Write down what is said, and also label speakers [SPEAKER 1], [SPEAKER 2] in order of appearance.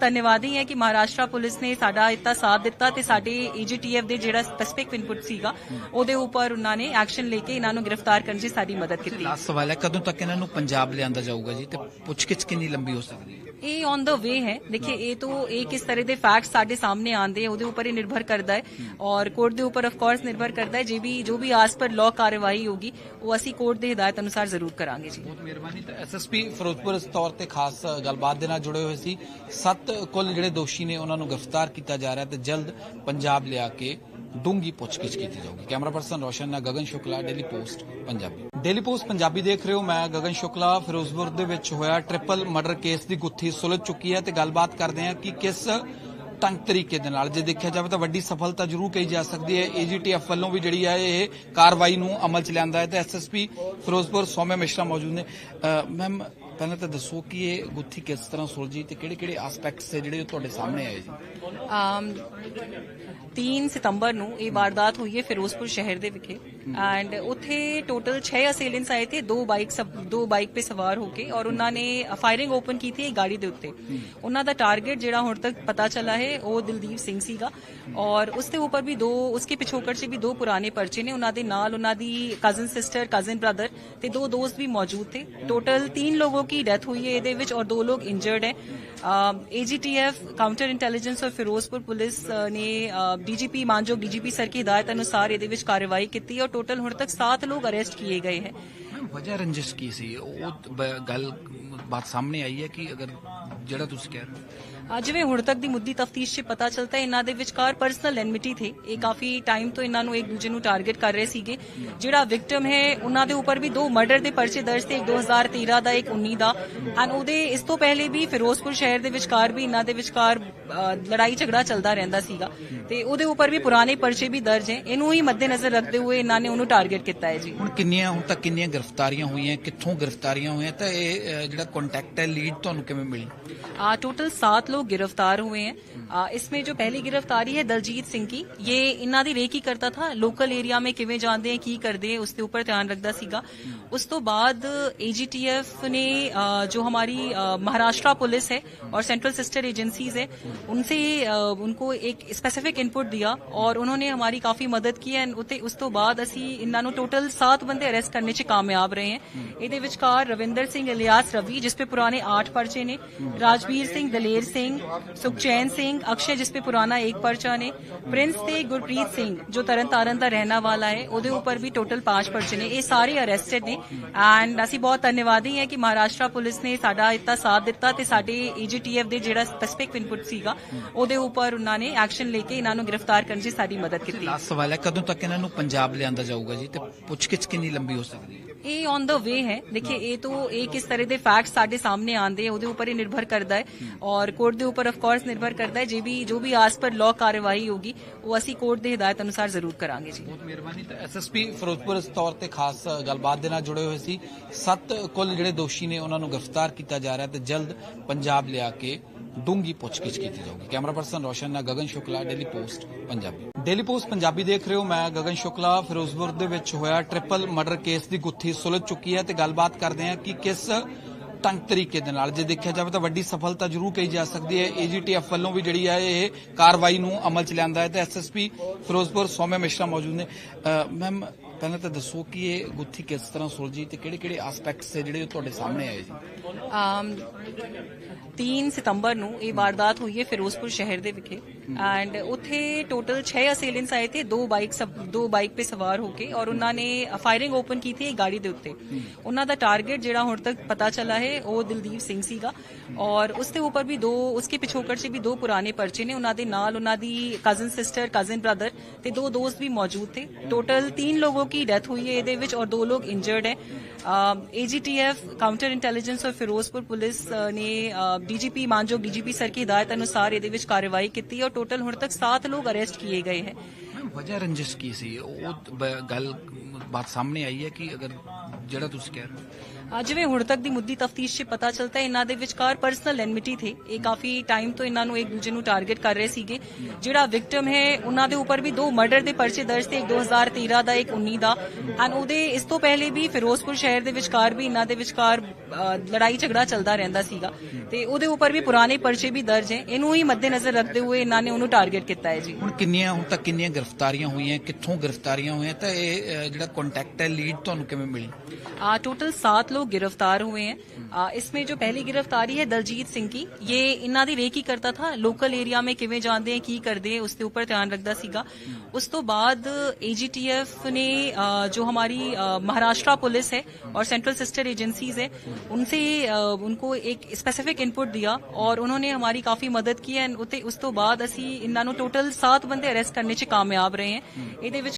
[SPEAKER 1] ਧੰਨਵਾਦੀ ਹੈ ਕਿ ਮਹਾਰਾਸ਼ਟਰ ਪੁਲਿਸ ਨੇ ਸਾਡਾ ਇਤਨਾ ਸਾਥ ਦਿੱਤਾ ਤੇ ਸਾਡੇ ਏਜੀਟੀਐਫ ਦੇ ਜਿਹੜਾ ਸਪੈਸਿਫਿਕ ਇਨਪੁਟ ਸੀਗਾ ਉਹਦੇ ਉੱਪਰ ਉਹਨਾਂ ਨੇ ਐਕਸ਼ਨ ਲੈ ਕੇ ਇਹਨਾਂ ਨੂੰ ਗ੍ਰਿਫਤਾਰ ਕਰਨ 'ਚ ਸਾਡੀ ਮਦਦ ਕੀਤੀ।
[SPEAKER 2] ਲਾਸਟ ਸਵਾਲ ਹੈ ਕਦੋਂ ਤੱਕ ਇਹਨਾਂ ਨੂੰ ਪੰਜਾਬ ਲਿਆਂਦਾ ਜਾਊਗਾ ਜੀ? ਤੇ ਪੁੱਛਗਿੱਛ ਕਿੰਨੀ ਲੰਬੀ ਹੋ ਸਕਦੀ ਹੈ?
[SPEAKER 1] ਇਹ ਔਨ ਦਾ ਵੇ ਹੈ। ਦੇਖिए ਇਹ ਤੋਂ ਇਹ ਕਿਸ ਤਰ੍ਹਾਂ ਦੇ ਫੈਕਟਸ ਸਾਡੇ ਸਾਹਮਣੇ ਆਉਂਦੇ ਆ, ਉਹਦੇ ਉੱਪਰ ਹੀ ਨਿਰਭਰ ਕਰਦਾ ਹੈ। ਔਰ ਕੋਰਟ ਦੇ ਉੱਪਰ ਆਫ ਕੋਰਸ ਨਿਰਭਰ ਕਰਦਾ ਹੈ। ਜੇ ਵੀ, ਜੋ ਵੀ ਆਸ ਪਰ ਲਾਅ ਕਾਰਵਾਈ ਹੋਗੀ ਉਹ ਅਸੀਂ ਕੋਰਟ ਦੇ ਹਦਾਇਤ ਅਨੁਸਾਰ ਜ਼ਰੂਰ ਕਰਾਂਗੇ ਜੀ।
[SPEAKER 2] ਬਹੁਤ ਮਿਹਰਬਾਨੀ। ਤਾਂ ਐਸਐਸਪੀ ਫਿਰੋਜ਼ਪੁਰ ਇਸ ਤੌਰ ਤੇ ਖਾਸ ਗੱਲਬਾਤ ਦੇ ਨਾਲ ਜੁੜੇ ਹੋਏ ਸੀ। ਸੱਤ ਕੁੱਲ ਜਿਹੜੇ ਦੋਸ਼ੀ ਨੇ, ਉਹਨਾਂ ਨੂੰ ਗ੍ਰਿਫਤਾਰ ਕੀਤਾ ਜਾ ਰਿਹਾ ਤੇ ਜਲਦ ਪੰਜਾਬ ਲਿਆ ਕੇ ਡੂੰਗੀ ਪੁੱਛਗਿੱਛ ਕੀਤੀ ਜਾਊਗੀ। ਕੈਮਰਾ ਪਰਸਨ ਰੋਸ਼ਨ ਨਾਲ Gagan Shukla daily post Punjabi. Daily post Punjabi ਦੇਖ ਰਹੇ ਹੋ, ਮੈਂ ਗਗਨ ਸ਼ੁਕਲਾ, ਫਿਰੋਜ਼ਪੁਰ ਦੇ ਵਿੱਚ ਹੋਇਆ ਟ੍ਰਿਪਲ ਮਰਡਰ ਕੇਸ ਦੀ ਗੁੱਥੀ ਸੁਲਝ ਚੁੱਕੀ ਹੈ ਤੇ ਗੱਲਬਾਤ ਕਰਦੇ ਹਾਂ ਕਿ ਕਿਸ ਤੰਗ ਤਰੀਕੇ ਦੇ ਨਾਲ। ਜੇ ਦੇਖਿਆ ਜਾਵੇ ਤਾਂ ਵੱਡੀ ਸਫਲਤਾ ਜ਼ਰੂਰ ਕਹੀ ਜਾ ਸਕਦੀ ਹੈ। ਏਜੀਟੀਐਫ ਵੱਲੋਂ ਵੀ ਜਿਹੜੀ ਹੈ, ਇਹ ਕਾਰਵਾਈ ਨੂੰ ਅਮਲ ਚ ਲਿਆਂਦਾ ਹੈ ਤੇ ਐਸਐਸਪੀ ਫਿਰੋਜ਼ਪੁਰ ਸੌਮਿਆ ਮਿਸ਼ਰਾ ਮੌਜੂਦ ਨੇ। ਮੈਮ ਪਹਿਲਾਂ ਤਾਂ ਦੱਸੋ ਕਿ ਇਹ ਗੁੱਥੀ ਕਿਸ ਤਰ੍ਹਾਂ ਸੁਲਝੀ ਤੇ ਕਿਹੜੇ ਕਿਹੜੇ ਐਸਪੈਕਟਸ ਹੈ ਜਿਹੜੇ ਤੁਹਾਡੇ ਸਾਹਮਣੇ ਆਏ ਜੀ?
[SPEAKER 1] ਅਮ 3 ਸਤੰਬਰ ਨੂੰ ਇਹ ਵਾਰਦਾਤ ਹੋਈ ਹੈ ਫਿਰੋਜ਼ਪੁਰ ਸ਼ਹਿਰ ਦੇ ਵਿਖੇ। ਐਂਡ ਉੱਥੇ ਟੋਟਲ 6 ਅਸੇਲੈਂਟਸ ਆਏ ਥੇ ਦੋ ਬਾਈਕ ਦੋ ਬਾਈਕ ਤੇ ਸਵਾਰ ਹੋ ਕੇ ਔਰ ਉਹਨਾਂ ਨੇ ਫਾਇਰਿੰਗ ਓਪਨ ਕੀਤੀ ਹੈ ਗਾੜੀ ਦੇ ਉੱਤੇ। ਉਹਨਾਂ ਦਾ ਟਾਰਗੇਟ ਜਿਹੜਾ ਹੁਣ ਤੱਕ ਪਤਾ ਚੱਲਾ ਹੈ ਉਹ ਦਿਲਦੀਪ ਸਿੰਘ ਸੀਗਾ। ਔਰ ਉਸ ਦੇ ਉੱਪਰ ਵੀ ਦੋ ਉਸਕੇ ਪਿਛੋਕੜ 'ਚ ਵੀ ਦੋ ਪੁਰਾਣੇ ਪਰਚੇ ਨੇ। ਉਹਨਾਂ ਦੇ ਨਾਲ ਉਹਨਾਂ ਦੀ ਕਜ਼ਨ ਸਿਸਟਰ ਕਜ਼ਨ ਬ੍ਰਦਰ ਤੇ ਦੋ ਦੋਸਤ ਵੀ ਮੌਜੂਦ ਥੇ ਟੋਟਲ 3 ਲੋगों की डेथ हुई है ਇਹਦੇ ਵਿੱਚ ਔਰ ਦੋ ਲੋਕ ਇੰਜਰਡ ਹੈ ਏਜੀਟੀਐਫ ਕਾਊਂਟਰ ਇੰਟੈਲੀਜੈਂਸ ਔਰ ਫਿਰੋਜ਼ਪੁਰ ਪੁਲਿਸ ਅ, ਨੇ ਡੀਜੀਪੀ ਮਾਨਜੋਗ ਡੀਜੀਪੀ ਸਰ की ਹਦਾਇਤ ਅਨੁਸਾਰ ਇਹਦੇ ਵਿੱਚ ਕਾਰਵਾਈ ਕੀਤੀ ਔਰ ਟੋਟਲ ਹੁਣ ਤੱਕ 7 ਲੋਕ ਅਰੈਸਟ ਕੀਏ ਗਏ ਹੈ
[SPEAKER 2] ਮੈਮ ਵਜ੍ਹਾ ਰੰਜਿਸ਼ ਕੀ ਸੀ ਉਹ ਬ- ਗੱਲ ਬਾਤ ਸਾਹਮਣੇ ਆਈ ਹੈ ਕਿ ਅਗਰ ਜਿਹੜਾ ਤੁਸੀਂ ਕਹਿ ਰਹੇ ਹੋ
[SPEAKER 1] ਅ, ਜਿਵੇਂ ਹੁਣ ਤੱਕ ਦੀ ਮੁੱਦੀ ਤਫਤੀਸ਼ 'ਚ ਪਤਾ ਚਲਦਾ ਇਹਨਾਂ ਦੇ ਵਿਚਕਾਰ ਪਰਸਨਲ ਐਨਮਿਟੀ ਥੇ ਇਹ ਕਾਫੀ ਟਾਈਮ ਤੋਂ ਇਹਨਾਂ ਨੂੰ ਇੱਕ ਦੂਜੇ ਨੂੰ ਟਾਰਗੇਟ ਕਰ ਰਹੇ ਸੀਗੇ। ਜਿਹੜਾ ਵਿਕਟਮ ਹੈ ਉਹਨਾਂ ਦੇ ਉੱਪਰ ਵੀ ਦੋ ਮਰਡਰ ਦੇ ਪਰਚੇ ਦਰਜ ਤੇ 2013 ਦਾ ਇੱਕ 19 ਦਾ। ਐਂਡ ਉਹਦੇ ਇਸ ਤੋਂ ਪਹਿਲੇ ਵੀ ਫਿਰੋਜ਼ਪੁਰ ਸ਼ਹਿਰ ਦੇ ਵਿਚਕਾਰ ਵੀ ਇਹਨਾਂ ਦੇ ਵਿਚਕਾਰ ਲੜਾਈ ਝਗੜਾ ਚੱਲਦਾ ਰਹਿੰਦਾ ਸੀਗਾ। ਤੇ ਉਹਦੇ ਉੱਪਰ ਵੀ ਪੁਰਾਣੇ ਪਰਚੇ ਵੀ ਦਰਜ ਹੈ। ਇਹਨੂੰ ਹੀ ਮੱਦੇਨਜ਼ਰ ਰੱਖਦੇ ਹੋਏ ਇਹਨਾਂ ਨੇ ਉਹਨੂੰ ਟਾਰਗੇਟ ਕੀਤਾ ਹੈ ਜੀ।
[SPEAKER 2] ਹੁਣ ਕਿੰਨੀਆਂ ਹੁਣ ਤੱਕ ਕਿੰਨੀਆਂ ਗ੍ਰਿਫਤਾਰੀਆਂ ਹੋਈਆਂ ਕਿੱਥੋਂ ਗ੍ਰਿਫਤਾਰੀਆਂ ਹੋਈਆਂ ਤਾਂ ਇਹ ਜਿਹੜਾ ਕੰਟੈਕਟ ਹੈ ਲੀਡ ਤੁਹਾਨੂੰ ਕਿਵੇਂ ਮਿਲੀ?
[SPEAKER 1] ਆ ਟੋਟਲ 7 लोग गिरफ्तार हुए हैं आ, इसमें जो पहली गिरफ्तारी है दलजीत सिंह की ये इन्ना ਦੀ ਰੇਕੀ ਕਰਦਾ ਥਾ ਲੋਕਲ ਏਰੀਆ में ਕਿਵੇਂ ਜਾਂਦੇ हैं ਕੀ ਕਰਦੇ हैं उसके ऊपर ध्यान रखता सीगा उस तो बाद एजीटीएफ ने आ, जो हमारी आ, महाराष्ट्र पुलिस है और सेंट्रल सिस्टर एजेंसीज है उनसे आ, उनको एक स्पेसिफिक इनपुट दिया और उन्होंने हमारी काफी मदद की ਐਂਡ ਉਤੇ ਉਸ ਤੋਂ ਬਾਅਦ ਅਸੀਂ ਇਹਨਾਂ ਨੂੰ ਟੋਟਲ 7 ਬੰਦੇ ਅਰੈਸਟ ਕਰਨੇ 'ਚ ਕਾਮਯਾਬ ਰਹੇ ਹਾਂ ਇਹਦੇ ਵਿਚਕਾਰ ਰਵਿੰਦਰ ਸਿੰਘ ਇਲਿਆਸ ਰਵੀ ਜਿਸ पे पुराने आठ पर्चे ने राजवीर सिंह दलेर ਸਿੰਘ ਸੁਖਚੈਨ ਸਿੰਘ ਅਕਸ਼ੇ ਜਿਸ पे ਪੁਰਾਣਾ ਇੱਕ ਪਰਚਾ ਨੇ ਪ੍ਰਿੰਸ ਤੇ ਗੁਰਪ੍ਰੀਤ ਸਿੰਘ ਜੋ ਤਰਨਤਾਰਨ ਦਾ ਰਹਿਣਾ ਵਾਲਾ ਹੈ ਉਹਦੇ ਉੱਪਰ ਵੀ ਟੋਟਲ 5 ਪਰਚੇ ਨੇ ਇਹ ਸਾਰੇ ਅਰੈਸਟਡ ਨੇ ਐਂਡ ਅਸੀਂ ਬਹੁਤ ਧੰਨਵਾਦੀ ਹਾਂ ਕਿ ਮਹਾਰਾਸ਼ਟਰ ਪੁਲਿਸ ਨੇ ਸਾਡਾ ਇਤਨਾ ਸਾਥ ਦਿੱਤਾ ਤੇ ਸਾਡੇ ਏਜੀਟੀਐਫ ਦੇ ਜਿਹੜਾ ਸਪੈਸਿਫਿਕ ਇਨਪੁਟ ਸੀਗਾ ਉਹਦੇ ਉੱਪਰ ਉਹਨਾਂ ਨੇ ਐਕਸ਼ਨ ਲੈ ਕੇ ਇਹਨਾਂ ਨੂੰ ਗ੍ਰਿਫਤਾਰ ਕਰਨ ਦੀ ਸਾਡੀ ਮਦਦ ਕੀਤੀ
[SPEAKER 2] ਲਾਸਟ ਸਵਾਲ ਹੈ ਕਦੋਂ ਤੱਕ ਇਹਨਾਂ ਨੂੰ ਪੰਜਾਬ ਲਿਆਂਦਾ ਜਾਊਗਾ ਜੀ ਤੇ ਪੁੱਛਗਿੱਛ ਕਿੰਨੀ ਲੰਬੀ ਹੋ ਸਕਦੀ ਹੈ
[SPEAKER 1] ਇਹ ਔਨ ਦਾ ਵੇ ਹੈ। ਦੇਖिए, ਇਹ ਤੋਂ ਇਹ ਕਿਸ ਤਰ੍ਹਾਂ ਦੇ ਫੈਕਟਸ ਸਾਡੇ ਸਾਹਮਣੇ ਆਉਂਦੇ ਆ, ਉਹਦੇ ਉੱਪਰ ਹੀ ਨਿਰਭਰ ਕਰਦਾ ਹੈ। ਔਰ ਕੋਰਟ ਦੇ ਉੱਪਰ ਆਫ ਕੋਰਸ ਨਿਰਭਰ ਕਰਦਾ ਹੈ। ਜੇ ਵੀ, ਜੋ ਵੀ ਆਸ ਪਰ ਲਾਅ ਕਾਰਵਾਈ ਹੋਗੀ ਉਹ ਅਸੀਂ ਕੋਰਟ ਦੇ ਹਦਾਇਤ ਅਨੁਸਾਰ ਜ਼ਰੂਰ ਕਰਾਂਗੇ ਜੀ।
[SPEAKER 2] ਬਹੁਤ ਮਿਹਰਬਾਨੀ। ਤਾਂ ਐਸਐਸਪੀ ਫਿਰੋਜ਼ਪੁਰ ਇਸ ਤੌਰ ਤੇ ਖਾਸ ਗੱਲਬਾਤ ਦੇ ਨਾਲ ਜੁੜੇ ਹੋਏ ਸੀ। ਸੱਤ ਕੁੱਲ ਜਿਹੜੇ ਦੋਸ਼ੀ ਨੇ, ਉਹਨਾਂ ਨੂੰ ਗ੍ਰਿਫਤਾਰ ਕੀਤਾ ਜਾ ਰਿਹਾ ਤੇ ਜਲਦ ਪੰਜਾਬ ਲਿਆ ਕੇ ਡੂੰਗੀ ਪੁੱਛਗਿੱਛ ਕੀਤੀ ਜਾਊਗੀ। ਕੈਮਰਾ ਪਰਸਨ ਰੋਸ਼ਨ ਨਾਲ Gagan Shukla daily post Punjabi. Daily post Punjabi ਦੇਖ ਰਹੇ ਹੋ, ਮੈਂ ਗਗਨ ਸ਼ੁਕਲਾ, ਫਿਰੋਜ਼ਪੁਰ ਦੇ ਵਿੱਚ ਹੋਇਆ ਟ੍ਰਿਪਲ ਮਰਡਰ ਕੇਸ ਦੀ ਗੁੱਥੀ ਸੁਲਝ ਚੁੱਕੀ ਹੈ ਤੇ ਗੱਲਬਾਤ ਕਰਦੇ ਹਾਂ ਕਿ ਕਿਸ ਤੰਗ ਤਰੀਕੇ ਦੇ ਨਾਲ। ਜੇ ਦੇਖਿਆ ਜਾਵੇ ਤਾਂ ਵੱਡੀ ਸਫਲਤਾ ਜ਼ਰੂਰ ਕਹੀ ਜਾ ਸਕਦੀ ਹੈ। ਏਜੀਟੀਐਫ ਵੱਲੋਂ ਵੀ ਜਿਹੜੀ ਹੈ ਇਹ ਕਾਰਵਾਈ ਨੂੰ ਅਮਲ ਚ ਲਿਆਂਦਾ ਹੈ ਤੇ ਐਸਐਸਪੀ ਫਿਰੋਜ਼ਪੁਰ ਸੌਮਿਆ ਮਿਸ਼ਰਾ ਮੌਜੂਦ ਨੇ। ਮੈਮ ਪਹਿਲਾਂ ਤਾਂ ਦੱਸੋ ਕਿ ਇਹ ਗੁੱਥੀ ਕਿਸ ਤਰ੍ਹਾਂ ਸੁਲਝੀ ਤੇ ਕਿਹੜੇ ਕਿਹੜੇ ਐਸਪੈਕਟਸ ਹੈ ਜਿਹੜੇ ਤੁਹਾਡੇ ਸਾਹਮਣੇ ਆਏ ਜੀ?
[SPEAKER 1] ਅਮ 3 ਸਤੰਬਰ ਨੂੰ ਇਹ ਵਾਰਦਾਤ ਹੋਈ ਹੈ ਫਿਰੋਜ਼ਪੁਰ ਸ਼ਹਿਰ ਦੇ ਵਿਖੇ। ਐਂਡ ਉੱਥੇ ਟੋਟਲ 6 ਅਸੇਲੈਂਟਸ ਆਏ ਥੇ ਦੋ ਬਾਈਕ ਦੋ ਬਾਈਕ ਤੇ ਸਵਾਰ ਹੋ ਕੇ ਔਰ ਉਹਨਾਂ ਨੇ ਫਾਇਰਿੰਗ ਓਪਨ ਕੀਤੀ ਹੈ ਗਾੜੀ ਦੇ ਉੱਤੇ। ਉਹਨਾਂ ਦਾ ਟਾਰਗੇਟ ਜਿਹੜਾ ਹੁਣ ਤੱਕ ਪਤਾ ਚੱਲਾ ਹੈ ਉਹ ਦਿਲਦੀਪ ਸਿੰਘ ਸੀਗਾ। ਔਰ ਉਸ ਦੇ ਉੱਪਰ ਵੀ ਦੋ ਉਸਕੇ ਪਿਛੋਕੜ 'ਚ ਵੀ ਦੋ ਪੁਰਾਣੇ ਪਰਚੇ ਨੇ। ਉਹਨਾਂ ਦੇ ਨਾਲ ਉਹਨਾਂ ਦੀ ਕਜ਼ਨ ਸਿਸਟਰ ਕਜ਼ਨ ਬ੍ਰਦਰ ਤੇ ਦੋ ਦੋਸਤ ਵੀ ਮੌਜੂਦ ਥੇ। ਟੋਟਲ 3 ਲੋगों की डेथ हुई है ਇਹਦੇ ਵਿੱਚ ਔਰ ਦੋ ਲੋਕ ਇੰਜਰਡ ਹੈ ਏਜੀਟੀਐਫ ਕਾਊਂਟਰ ਇੰਟੈਲੀਜੈਂਸ ਔਰ ਫਿਰੋਜ਼ਪੁਰ ਪੁਲਿਸ ਅ, ਨੇ ਡੀਜੀਪੀ ਮਾਨਜੋਗ ਡੀਜੀਪੀ ਸਰ की ਹਦਾਇਤ ਅਨੁਸਾਰ ਇਹਦੇ ਵਿੱਚ ਕਾਰਵਾਈ ਕੀਤੀ ਔਰ ਟੋਟਲ ਹੁਣ ਤੱਕ 7 ਲੋਕ ਅਰੈਸਟ ਕੀਏ ਗਏ ਹੈ
[SPEAKER 2] ਮੈਮ ਵਜ੍ਹਾ ਰੰਜਿਸ਼ ਕੀ ਸੀ ਉਹ ਬ- ਗੱਲ ਬਾਤ ਸਾਹਮਣੇ ਆਈ ਹੈ ਕਿ ਅਗਰ ਜਿਹੜਾ ਤੁਸੀਂ ਕਹਿ ਰਹੇ ਹੋ
[SPEAKER 1] ਆ ਜਿਵੇਂ ਹੁਣ ਤੱਕ ਦੀ ਮੁੱਦੀ ਤਫਤੀਸ਼ 'ਚ ਪਤਾ ਚੱਲਦਾ ਇਹਨਾਂ ਦੇ ਵਿਚਕਾਰ ਪਰਸਨਲ ਐਨਮਿਟੀ ਥੀ। ਇਹ ਕਾਫੀ ਟਾਈਮ ਤੋਂ ਇਹਨਾਂ ਨੂੰ ਇੱਕ ਦੂਜੇ ਨੂੰ ਟਾਰਗੇਟ ਕਰ ਰਹੇ ਸੀਗੇ। ਜਿਹੜਾ ਵਿਕਟਮ ਹੈ ਉਹਨਾਂ ਦੇ ਉੱਪਰ ਵੀ ਦੋ ਮਰਡਰ ਦੇ ਪਰਚੇ ਦਰਜ ਤੇ 2013 ਦਾ ਇੱਕ 19 ਦਾ। ਐਂਡ ਉਹਦੇ ਇਸ ਤੋਂ ਪਹਿਲੇ ਵੀ ਫਿਰੋਜ਼ਪੁਰ ਸ਼ਹਿਰ ਦੇ ਵਿਚਕਾਰ ਵੀ ਇਹਨਾਂ ਦੇ ਵਿਚਕਾਰ ਲੜਾਈ ਝਗੜਾ ਚੱਲਦਾ ਰਹਿੰਦਾ ਸੀਗਾ। ਤੇ ਉਹਦੇ ਉੱਪਰ ਵੀ ਪੁਰਾਣੇ ਪਰਚੇ ਵੀ ਦਰਜ ਹੈ। ਇਹਨੂੰ ਹੀ ਮੱਦੇਨਜ਼ਰ ਰੱਖਦੇ ਹੋਏ ਇਹਨਾਂ ਨੇ ਉਹਨੂੰ ਟਾਰਗੇਟ ਕੀਤਾ ਹੈ ਜੀ।
[SPEAKER 2] ਹੁਣ ਕਿੰਨੀਆਂ ਹੁਣ ਤੱਕ ਕਿੰਨੀਆਂ ਗ੍ਰਿਫਤਾਰੀਆਂ ਹੋਈਆਂ ਕਿੱਥੋਂ ਗ੍ਰਿਫਤਾਰੀਆਂ ਹੋਈਆਂ ਤਾਂ ਇਹ ਜਿਹੜਾ ਕੰਟੈਕਟ ਹੈ ਲੀਡ ਤੁਹਾਨੂੰ ਕਿਵੇਂ ਮਿਲੀ?
[SPEAKER 1] ਆ ਟੋਟਲ 7 लोग गिरफ्तार हुए हैं आ, इसमें जो पहली गिरफ्तारी है दलजीत सिंह की ये इन्ना ਦੀ ਰੇਕੀ ਕਰਤਾ ਥਾ ਲੋਕਲ ਏਰੀਆ में ਕਿਵੇਂ ਜਾਂਦੇ ਹੈ ਕੀ ਕਰਦੇ ਹੈ ਉਸ ਦੇ ਉੱਪਰ ਧਿਆਨ ਰੱਖਦਾ ਸੀਗਾ ਉਸ ਤੋਂ ਬਾਅਦ एजीटीएफ ने आ, जो हमारी आ, महाराष्ट्र पुलिस है और सेंट्रल सिस्टर एजेंसीज है उनसे आ, उनको एक स्पेसिफिक इनपुट दिया और उन्होंने हमारी काफी मदद की ਹੈ ਉਤੇ ਉਸ ਤੋਂ ਬਾਅਦ ਅਸੀਂ ਇਹਨਾਂ ਨੂੰ ਟੋਟਲ 7 ਬੰਦੇ ਅਰੈਸਟ ਕਰਨੇ 'ਚ ਕਾਮਯਾਬ ਰਹੇ ਹਾਂ ਇਹਦੇ ਵਿੱਚ